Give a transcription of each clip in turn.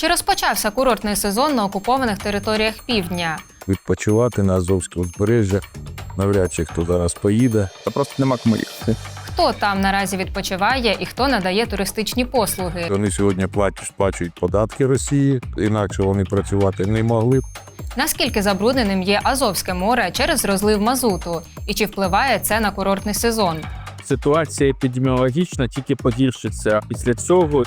Чи розпочався курортний сезон на окупованих територіях півдня? відпочивати на Азовське узбережжя. Навряд чи хто зараз поїде. Та просто нема кому їхати. Хто там наразі відпочиває і хто надає туристичні послуги? Вони сьогодні платять, сплачують податки Росії, інакше вони працювати не могли. Наскільки забрудненим є Азовське море через розлив мазуту? І чи впливає це на курортний сезон? Ситуація епідеміологічна тільки погіршиться після цього.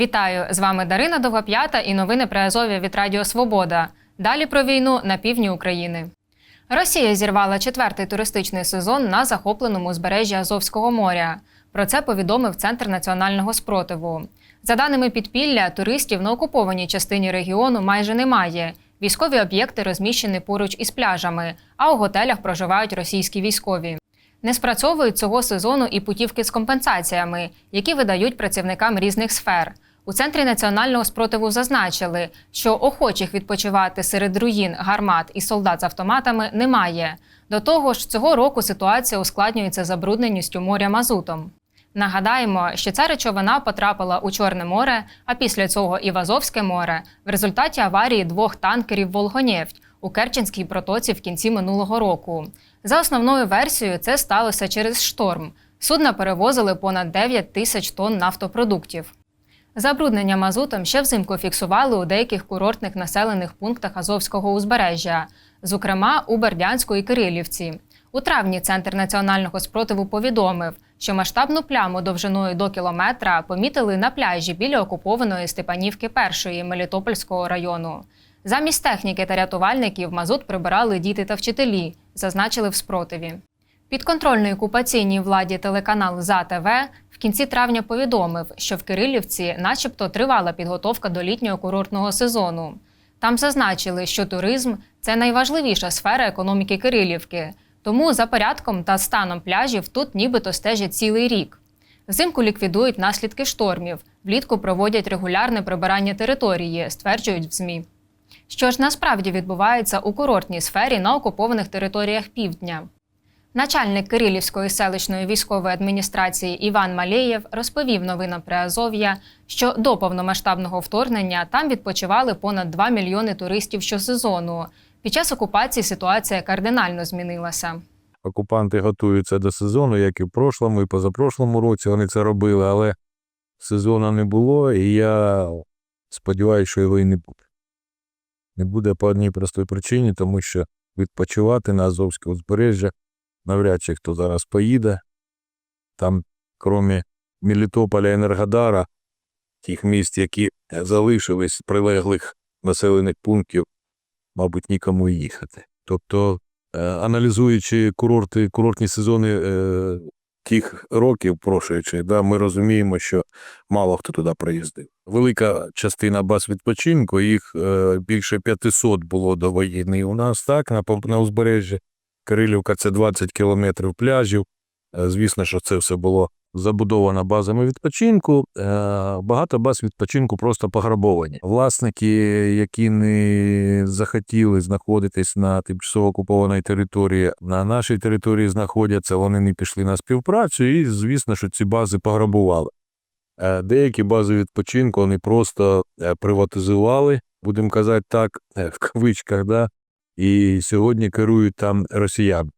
Вітаю! З вами Дарина Довгоп'ята і новини про Азов'я від Радіо Свобода. Далі про війну на півдні України. Росія зірвала четвертий туристичний сезон на захопленому узбережжі Азовського моря. Про це повідомив Центр національного спротиву. За даними підпілля, туристів на окупованій частині регіону майже немає. Військові об'єкти розміщені поруч із пляжами, а у готелях проживають російські військові. Не спрацьовують цього сезону і путівки з компенсаціями, які видають працівникам різних сфер. У центрі національного спротиву зазначили, що охочих відпочивати серед руїн, гармат і солдат з автоматами немає. До того ж, цього року ситуація ускладнюється забрудненістю моря мазутом. Нагадаємо, що ця речовина потрапила у Чорне море, а після цього і в Азовське море в результаті аварії двох танкерів Волгонефть у Керченській протоці в кінці минулого року. За основною версією, це сталося через шторм. Судна перевозили понад 9 тисяч тонн нафтопродуктів. Забруднення мазутом ще взимку фіксували у деяких курортних населених пунктах Азовського узбережжя, зокрема у Бердянську і Кирилівці. У травні Центр національного спротиву повідомив, що масштабну пляму довжиною до кілометра помітили на пляжі біля окупованої Степанівки першої Мелітопольського району. Замість техніки та рятувальників мазут прибирали діти та вчителі, зазначили в спротиві. Підконтрольної окупаційній владі телеканал ЗАТВ в кінці травня повідомив, що в Кирилівці, начебто, тривала підготовка до літнього курортного сезону. Там зазначили, що туризм це найважливіша сфера економіки Кирилівки, тому за порядком та станом пляжів тут нібито стежать цілий рік. Взимку ліквідують наслідки штормів, влітку проводять регулярне прибирання території, стверджують в ЗМІ. Що ж насправді відбувається у курортній сфері на окупованих територіях півдня? Начальник Кирилівської селищної військової адміністрації Іван Малєєв розповів новинам Приазов'я, що до повномасштабного вторгнення там відпочивали понад 2 мільйони туристів щосезону. Під час окупації ситуація кардинально змінилася. Окупанти готуються до сезону, як і в прошлому, і позапрошлому році вони це робили, але сезону не було, і я сподіваюся, що його і не буде. Не буде по одній простій причині, тому що відпочивати на Азовське узбережжя навряд чи хто зараз поїде. Там, крім Мелітополя і Енергодара, тих міст, які залишились з прилеглих населених пунктів, мабуть, нікому їхати. Тобто, е, аналізуючи курорти, курортні сезони е, тих років прошуючих, да, ми розуміємо, що мало хто туди приїздив. Велика частина баз відпочинку, їх е, більше 500 було до війни у нас, так, на, на узбережжі. Кирилівка це 20 кілометрів пляжів. Е, Звісно, що це все було забудовано базами відпочинку. Е, Багато баз відпочинку просто пограбовані. Власники, які не захотіли знаходитись на тимчасово окупованій території, на нашій території знаходяться, вони не пішли на співпрацю, і звісно, що ці бази пограбували. Е, Деякі бази відпочинку вони просто приватизували, будемо казати так, в кавичках, да? І сьогодні керують там росіяни.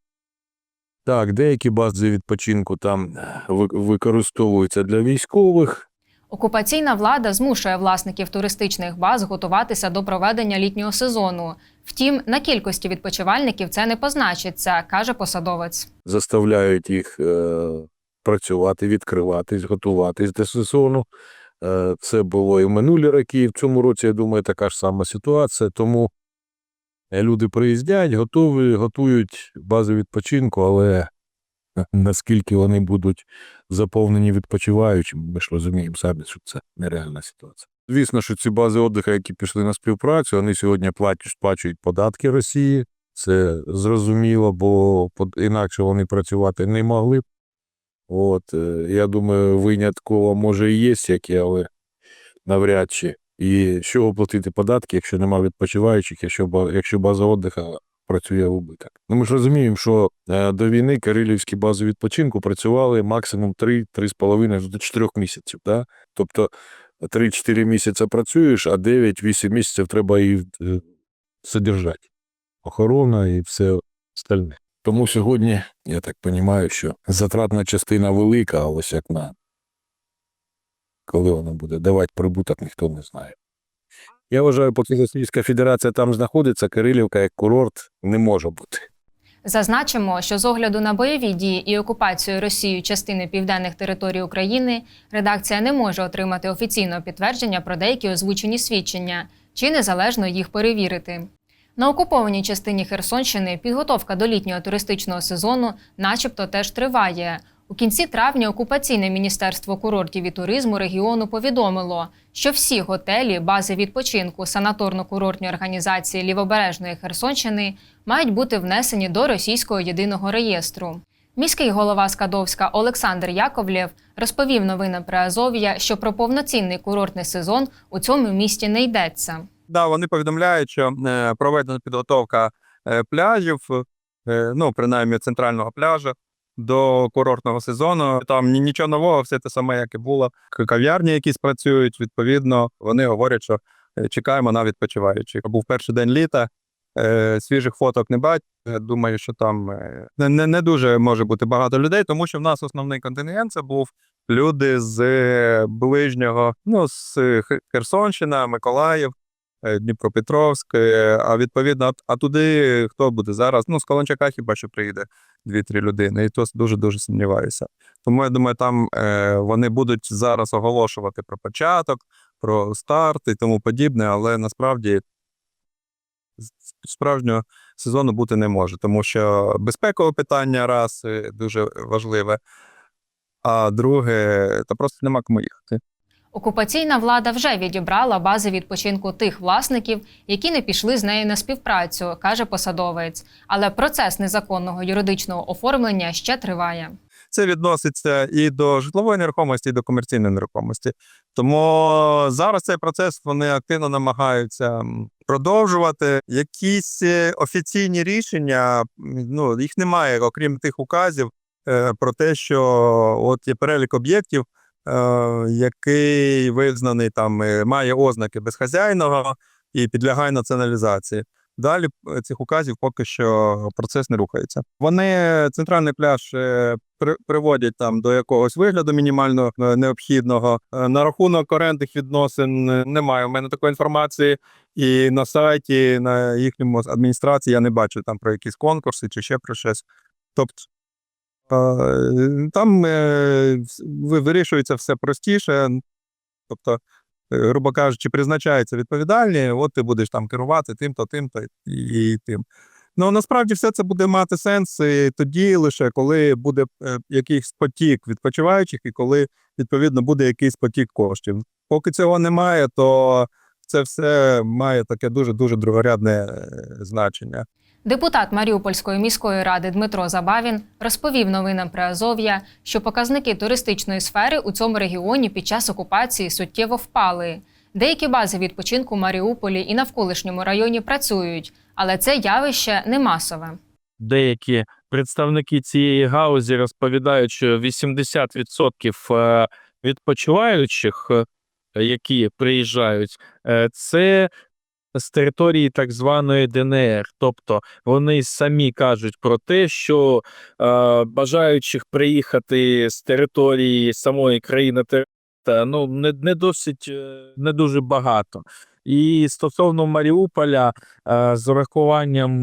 Так, деякі бази відпочинку там е, ви- використовуються для військових. Окупаційна влада змушує власників туристичних баз готуватися до проведення літнього сезону. Втім, на кількості відпочивальників це не позначиться, каже посадовець. заставляють їх е, працювати, відкриватись, готуватись до сезону. Е, це було і в минулі роки, і в цьому році, я думаю, така ж сама ситуація. Тому люди приїздять, готові, готують бази відпочинку, але наскільки вони будуть заповнені відпочиваючими, ми ж розуміємо самі, що це нереальна ситуація. Звісно, що ці бази віддиху, які пішли на співпрацю, вони сьогодні платять, сплачують податки Росії. Це зрозуміло, бо інакше вони працювати не могли. От, е, я думаю, винятково може і є але навряд чи. І з чого платити податки, якщо нема відпочиваючих, якщо, якщо база віддиха працює в убиток. Ну, ми ж розуміємо, що е, до війни Кирилівські бази відпочинку працювали максимум 3-3,5 до 4 місяців. Да? Тобто 3-4 місяці працюєш, а 9-8 місяців треба їх е, содержати. Охорона і все остальне. Тому сьогодні, я так розумію, що затратна частина велика, а ось як на коли вона буде давати прибуток, ніхто не знає. Я вважаю, поки Російська Федерація там знаходиться, Кирилівка як курорт не може бути. Зазначимо, що з огляду на бойові дії і окупацію Росією частини південних територій України редакція не може отримати офіційного підтвердження про деякі озвучені свідчення чи незалежно їх перевірити. На окупованій частині Херсонщини підготовка до літнього туристичного сезону, начебто, теж триває. У кінці травня окупаційне міністерство курортів і туризму регіону повідомило, що всі готелі, бази відпочинку санаторно-курортні організації Лівобережної Херсонщини мають бути внесені до російського єдиного реєстру. Міський голова Скадовська Олександр Яковлєв розповів новинам про Азов'я, що про повноцінний курортний сезон у цьому місті не йдеться. Да, вони повідомляють, що е, проведена підготовка е, пляжів, е, ну принаймні центрального пляжу до курортного сезону. Там нічого нового, все те саме, як і було. Кав'ярні якісь працюють. Відповідно, вони говорять, що е, чекаємо на відпочиваючих. Був перший день літа. е, Свіжих фоток не бачу. Е, Думаю, що там не, не, дуже може бути багато людей, тому що в нас основний контингент це був люди з ближнього, ну з Херсонщина, Миколаїв. Е, Дніпропетровськ, а відповідно, а- туди хто буде зараз? Ну, з Колончака хіба що приїде 2-3 людини, і то дуже-дуже сумніваюся. Тому я думаю, там е, вони будуть зараз оголошувати про початок, про старт і тому подібне, але насправді справжнього сезону бути не може, тому що безпекове питання раз е, дуже важливе, а друге, та просто нема кому їхати. Окупаційна влада вже відібрала бази відпочинку тих власників, які не пішли з нею на співпрацю, каже посадовець. Але процес незаконного юридичного оформлення ще триває. Це відноситься і до житлової нерухомості, і до комерційної нерухомості. Тому зараз цей процес вони активно намагаються продовжувати. Якісь е, офіційні рішення, ну їх немає, окрім тих указів е, про те, що от є перелік об'єктів, який визнаний там е, має ознаки безхазяйного і підлягає націоналізації. Далі е, цих указів поки що процес не рухається. Вони центральний пляж е, приводять там до якогось вигляду мінімально е, необхідного. Е, На рахунок орендних відносин е, немає. У мене такої інформації, і на сайті, на їхньому адміністрації я не бачу там про якісь конкурси чи ще про щось. Тобто е, там е, вс- ви- вирішується все простіше. Тобто, е, грубо кажучи, призначаються відповідальні, от ти будеш там керувати тим-то, тим-то і, тим. Ну насправді все це буде мати сенс і тоді лише коли буде е, якийсь потік відпочиваючих, і коли відповідно буде якийсь потік коштів. Поки цього немає, то це все має таке дуже дуже другорядне е, значення. Депутат Маріупольської міської ради Дмитро Забавін розповів новинам про Азов'я, що показники туристичної сфери у цьому регіоні під час окупації суттєво впали. Деякі бази відпочинку в Маріуполі і навколишньому районі працюють, але це явище не масове. деякі представники цієї гаузі розповідають, що 80% е, відпочиваючих, е, які приїжджають, е, це з території так званої ДНР. Тобто вони самі кажуть про те, що е, бажаючих приїхати з території самої країни та ну не, не досить е, не дуже багато. І стосовно Маріуполя, е, з урахуванням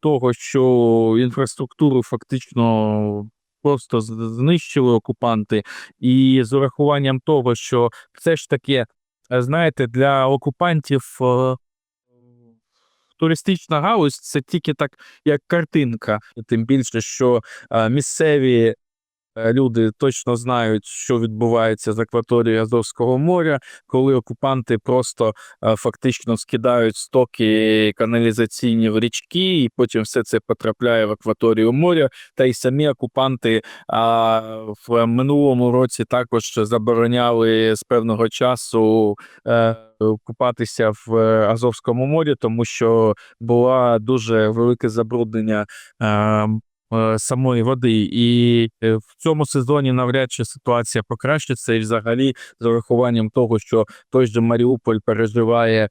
того, що інфраструктуру фактично просто знищили окупанти, і з урахуванням того, що все ж таки, е, знаєте, для окупантів е, туристична галузь це тільки так, як картинка, тим більше, що е, місцеві Люди точно знають, що відбувається з акваторією Азовського моря, коли окупанти просто е, фактично скидають стоки каналізаційні в річки, і потім все це потрапляє в акваторію моря. Та й самі окупанти а, в минулому році також забороняли з певного часу е, купатися в е, Азовському морі, тому що була дуже велике забруднення. Е, Самої води, і е, в цьому сезоні навряд чи ситуація покращиться, і взагалі з урахуванням того, що той же Маріуполь переживає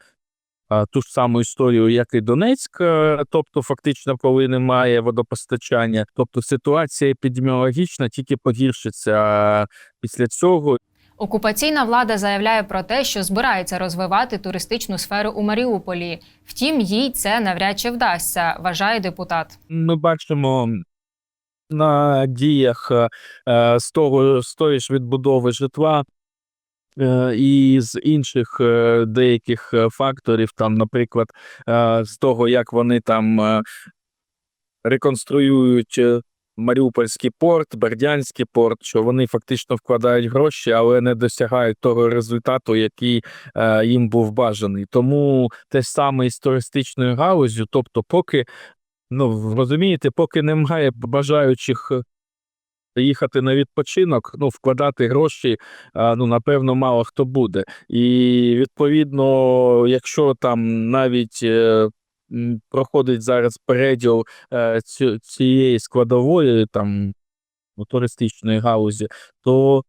ту ж саму історію, як і Донецьк, е, тобто фактично, коли немає водопостачання, тобто ситуація епідеміологічна тільки погіршиться після цього. Окупаційна влада заявляє про те, що збирається розвивати туристичну сферу у Маріуполі. Втім, їй це навряд чи вдасться, вважає депутат. Ми бачимо на діях е, е, з того з тої ж відбудови житла. е, І з інших деяких факторів, там, наприклад, з того, як вони там реконструюють Маріупольський порт, Бердянський порт, що вони фактично вкладають гроші, але не досягають того результату, який їм був бажаний. Тому те саме і туристичною галузю, тобто, поки Ну, розумієте, поки немає бажаючих е, їхати на відпочинок, ну, вкладати гроші, ну, напевно, мало хто буде. І відповідно, якщо там навіть е, проходить зараз переділ е, ці- цієї складової там туристичної галузі, то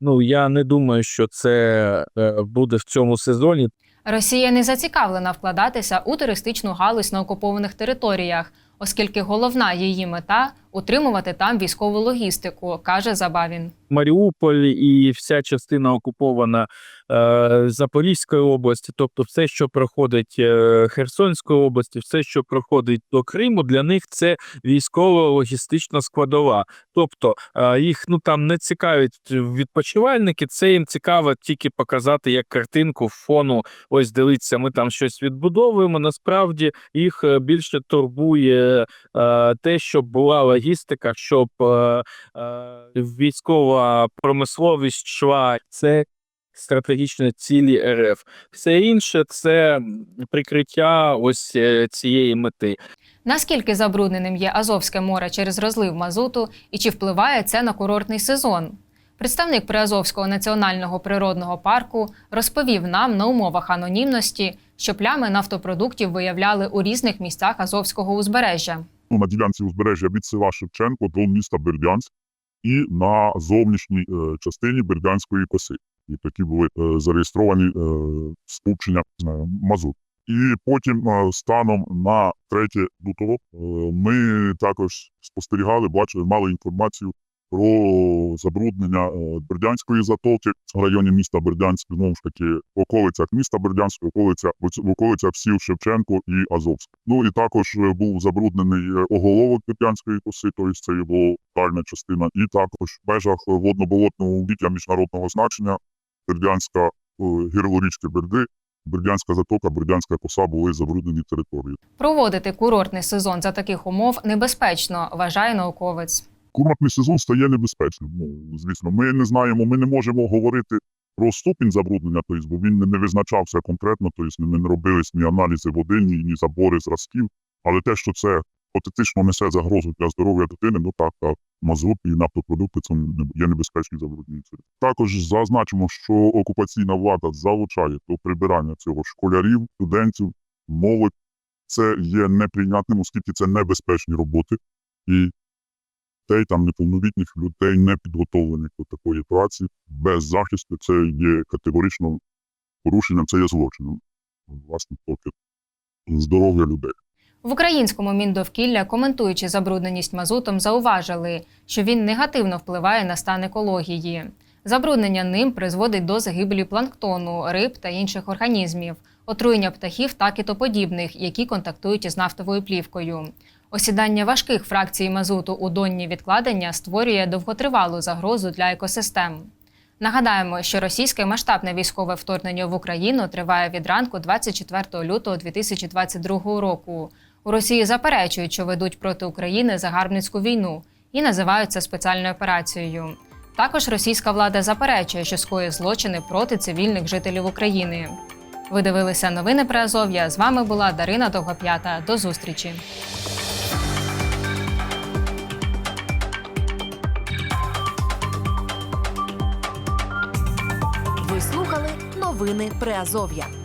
ну, я не думаю, що це буде в цьому сезоні. Росія не зацікавлена вкладатися у туристичну галузь на окупованих територіях, оскільки головна її мета утримувати там військову логістику, каже Забавін. Маріуполь і вся частина окупована е, Запорізької області, тобто все, що проходить е, Херсонської області, все, що проходить до Криму, для них це військово-логістична складова. Тобто е, їх ну там не цікавить відпочивальники, це їм цікаво тільки показати як картинку фону. Ось дивіться, ми там щось відбудовуємо. Насправді їх е, більше турбує е, те, щоб була логістика, щоб е, е, військова промисловість йшла. Це стратегічні цілі РФ. Все інше це прикриття ось е, цієї мети. Наскільки забрудненим є Азовське море через розлив мазуту і чи впливає це на курортний сезон? Представник Приазовського національного природного парку розповів нам на умовах анонімності, що плями нафтопродуктів виявляли у різних місцях Азовського узбережжя. На ділянці узбережжя від села Шевченко до міста Бердянськ і на зовнішній е, частині Бердянської коси. І такі були е, зареєстровані е, скупчення е, мазут. І потім станом на третє лютого ми також спостерігали, бачили, мали інформацію про забруднення е, Бердянської затоки в районі міста Бердянськ, знову ж таки, в околицях міста Бердянськ, в околицях, в околицях сіл Шевченко і Азовськ. Ну і також е, був забруднений е, оголовок Бердянської коси, тобто це його дальня частина, і також в межах е, водно-болотного угіддя міжнародного значення Бердянська е, річки Берди, Бердянська затока, Бердянська коса були забруднені території. Проводити курортний сезон за таких умов небезпечно, вважає науковець. Курортний сезон стає небезпечним. Ну, звісно, ми не знаємо, ми не можемо говорити про ступінь забруднення, тобто, бо він не, визначався конкретно, тобто не, не робились ні аналізи води, ні, ні забори зразків. Але те, що це потенційно несе загрозу для здоров'я дитини, ну так, так. Мазут і нафтопродукти це є небезпечні забруднення. Також зазначимо, що окупаційна влада залучає до прибирання цього школярів, студентів, молодь. Це є неприйнятним, оскільки це небезпечні роботи. І дітей, там неповнолітніх людей не підготовлених до такої праці без захисту. Це є категорично порушенням, це є злочином. Власне, проти здоров'я людей. В українському міндовкілля, коментуючи забрудненість мазутом, зауважили, що він негативно впливає на стан екології. Забруднення ним призводить до загибелі планктону, риб та інших організмів, отруєння птахів та китоподібних, які контактують із нафтовою плівкою. Осідання важких фракцій мазуту у донні відкладення створює довготривалу загрозу для екосистем. Нагадаємо, що російське масштабне військове вторгнення в Україну триває від ранку 24 лютого 2022 року. У Росії заперечують, що ведуть проти України загарбницьку війну і називають це спеціальною операцією. Також російська влада заперечує, що скоює злочини проти цивільних жителів України. Ви дивилися новини про Азов'я. З вами була Дарина Довгоп'ята. До зустрічі. Новини Приазов'я.